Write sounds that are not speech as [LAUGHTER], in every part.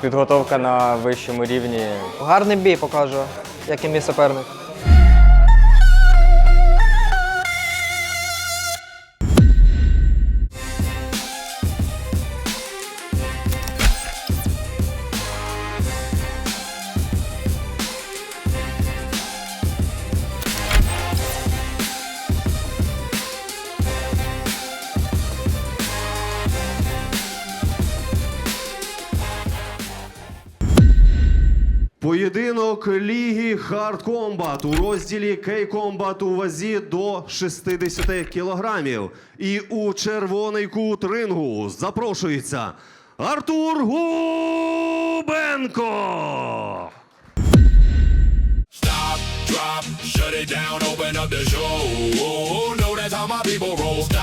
Підготовка на вищому рівні. Гарний бій покажу, як і мій суперник. Поєдинок Ліги Hard Combat у розділі K-Combat у вазі до 60 кілограмів. І у червоний кут рингу запрошується Артур Губенко. Stop, drop, shut it down, open up the show. know that's how.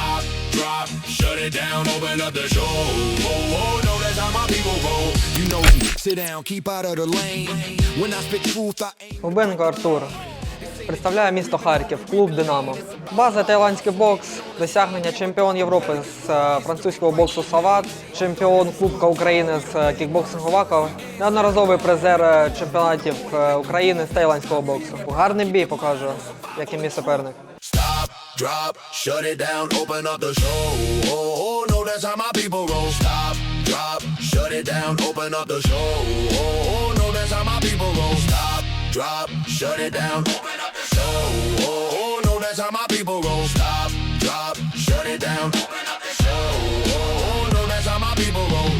Stop, shut it down, open up the show. know that's how my people roll. You know. Sit down, keep out of the lane. When I spit truth, I ain't. Губенко Артур. Представляє місто Харків, клуб Динамо. База тайландський бокс, досягнення чемпіон Європи з е, французького боксу Сават, чемпіон Кубка України з е, кікбоксингу Ваков, неодноразовий призер е, чемпіонатів України з тайландського боксу. Гарний бій покаже, який мій суперник. Drop, shut it down, open up the show. know that's how my people roll. Stop, drop, shut it down, open up the show. know that's how my people roll. Stop, drop, shut it down, open up the show. know that's how my people roll. Stop, drop, shut it down, open up the show. know that's how my people roll.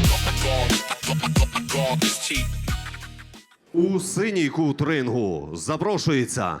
У синій кут рингу запрошується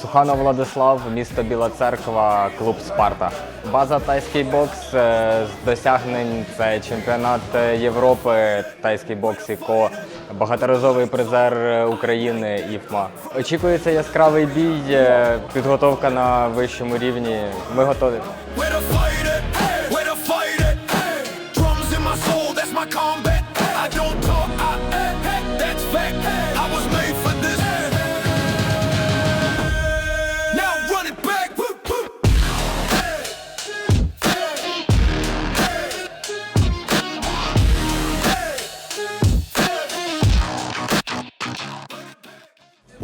Суханов Владислав, місто Біла Церква, клуб Спарта. База тайський бокс е, з досягнень це чемпіонат Європи, тайський бокс ІКО, багаторазовий призер України ІФМА. Очікується яскравий бій, е, підготовка на вищому рівні. Ми готові. Where the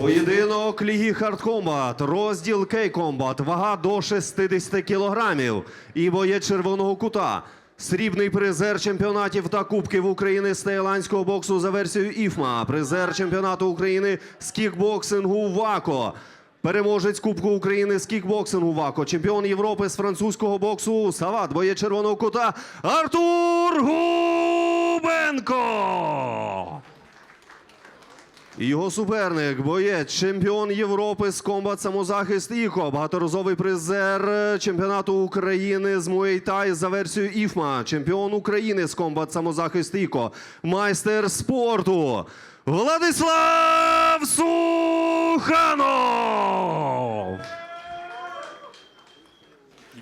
Поєдинок Ліги Combat, розділ K-Combat, вага до 60 кілограмів. І боєць червоного кута. Срібний призер чемпіонатів та кубків України з таїландського боксу за версією ІФМА, призер чемпіонату України з кікбоксингу ВАКО. Переможець Кубку України з кікбоксингу ВАКО, чемпіон Європи з французького боксу Сават, боєць червоного кута Артур Губенко. Його суперник, боєць, чемпіон Європи з комбат самозахист Іко, багаторазовий призер чемпіонату України з Муейтай за версією ІФМА, чемпіон України з комбат самозахист Іко, майстер спорту Владислав Суханов.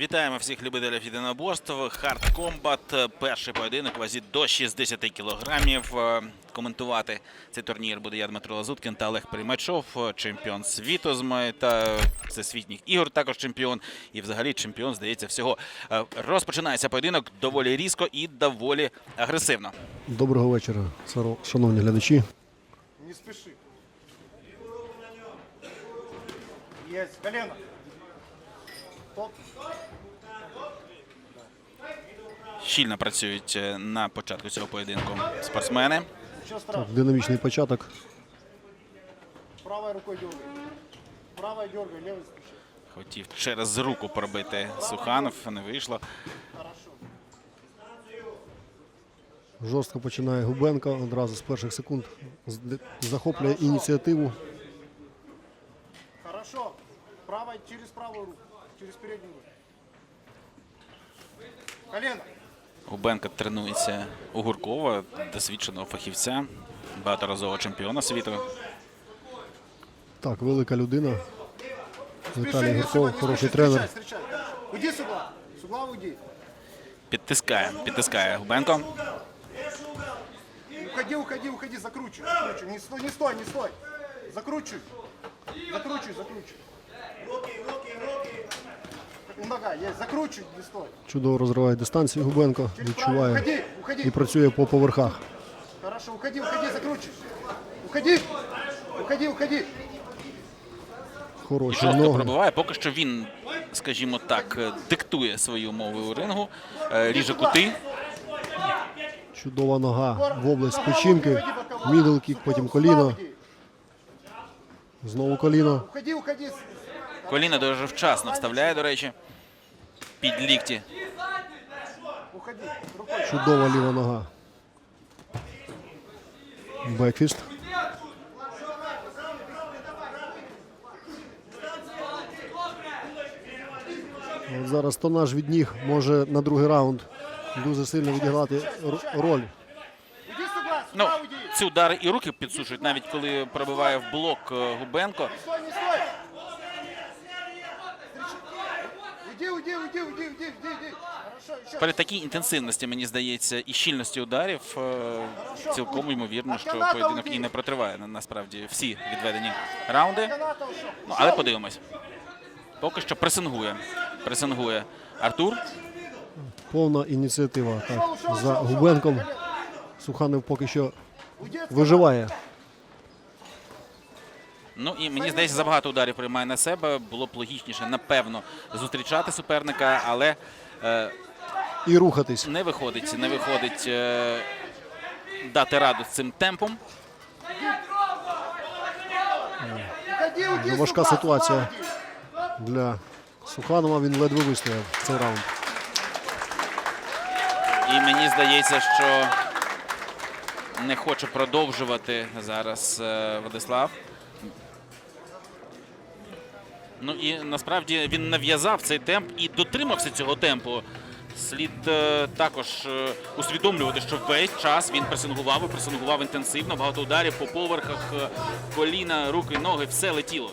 Вітаємо всіх любителів єдиноборств. Хард Комбат. Перший поєдинок вазі до 60 кілограмів. Е, Коментувати цей турнір буде я Дмитро Лазуткін та Олег Примачов, чемпіон світу з Муай та всесвітніх ігор, також чемпіон. І взагалі чемпіон, здається, всього. Е, Розпочинається поєдинок доволі різко і доволі агресивно. Доброго вечора, шановні глядачі. Есть, колено. Щільно працюють е, на початку цього поєдинку спортсмени. Так, динамічний початок. Дергай. Правой дергай, левой спеши. Хотів через руку пробити Суханов, не вийшло. Жорстко починає Губенко одразу з перших секунд. Захоплює ініціативу. Хорошо. Правой через правую руку. Через переднюю. Колено. Губенко тренується у Гуркова, досвідченого фахівця, багаторазового чемпіона світу. Так, велика людина. Віталій спеши, хороший тренер. Уйди сюда. С угла уйди. Підтискає, підтискає Губенко. Уходи, уходи, уходи, закручивай. закручивай. Не стой, не стой, не стой. Закручивай. Нога, есть, закручивай, не стой. Чудово розриває дистанцію Губенко, відчуває і працює по поверхах. Хорошо, уходи, уходи, закручивай. Уходи, уходи, уходи. Хороші ноги. пробиває. Поки що він, скажімо так, е, диктує свої умови у рингу, е, ріже кути. Чудова нога в область печінки. Мідл кік, потім коліно. Знову коліно. Уходи, уходи. Коліна дуже вчасно вставляє, до речі, під лікті. Чудова ліва нога. Бекфіст. От зараз тонаж від ніг може на другий раунд дуже сильно відіграти роль. Ну, ці удари і руки підсушують, навіть коли пробиває в блок е, Губенко. Стой, не стой. Уйди. При такій інтенсивності, мені здається, і щільності ударів е, цілком ймовірно, що поєдинок і не протриває на- насправді всі відведені раунди. Ну, але подивимось. Поки що пресингує. Пресингує Артур. Повна ініціатива так, за Губенком. Суханов поки що виживає. Ну і мені здається, забагато ударів приймає на себе. Було б логічніше, напевно, зустрічати суперника, але е, І рухатись. не виходить, не виходить е, дати раду з цим темпом. С важка ситуація. Для Суханова він ледве вистояв цей раунд. І мені здається, що не хоче продовжувати зараз е, Владислав. Ну і насправді він нав'язав цей темп і дотримався цього темпу. Слід е, також е, усвідомлювати, що весь час він пресингував і пресингував інтенсивно, багато ударів по поверхах, е, коліна, руки, ноги, все летіло.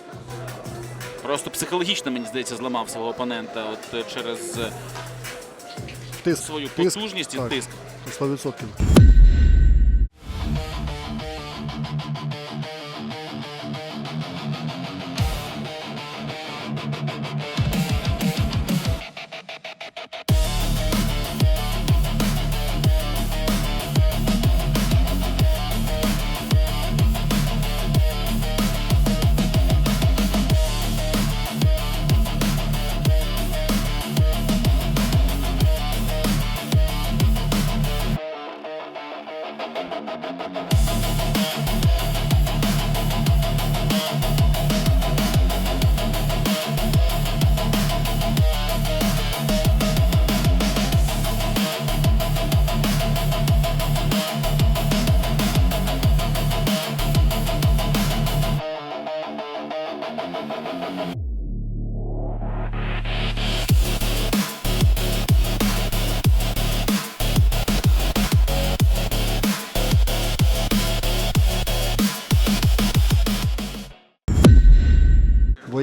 Просто психологічно, мені здається, зламав свого опонента от е, через е, Тиск, свою тиск, потужність і так, тиск. 100%.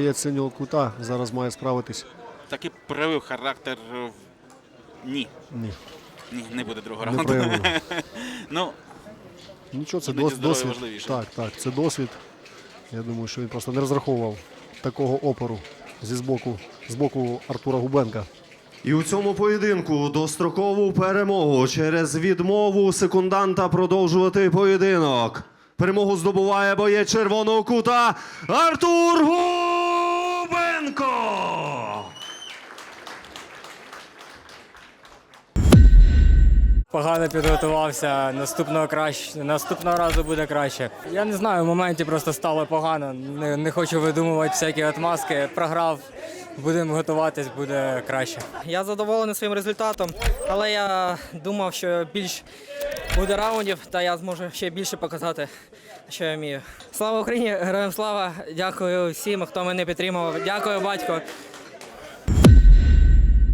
Боєць синього кута зараз має справитись. Таки проявив характер. е, Ні. Ні, Ні, не буде другого не раунду. [LAUGHS] Ну, Нічого, це дос, досвід. важливіше. Так, так, це досвід. Я думаю, що він просто не розраховував такого опору зі збоку, з боку Артура Губенка. І у цьому поєдинку дострокову перемогу через відмову секунданта продовжувати поєдинок. Перемогу здобуває боєць червоного кута Артур Губенко. Погано підготувався. Наступного краще наступного разу буде краще. Я не знаю, в моменті просто стало погано. Не, не хочу видумувати всякі отмазки. Програв, будемо готуватись, буде краще. Я задоволений своїм результатом, але я думав, що більш буде раундів, та я зможу ще більше показати, що я вмію. Слава Україні! Героям слава! Дякую всім, хто мене підтримував. Дякую, батько.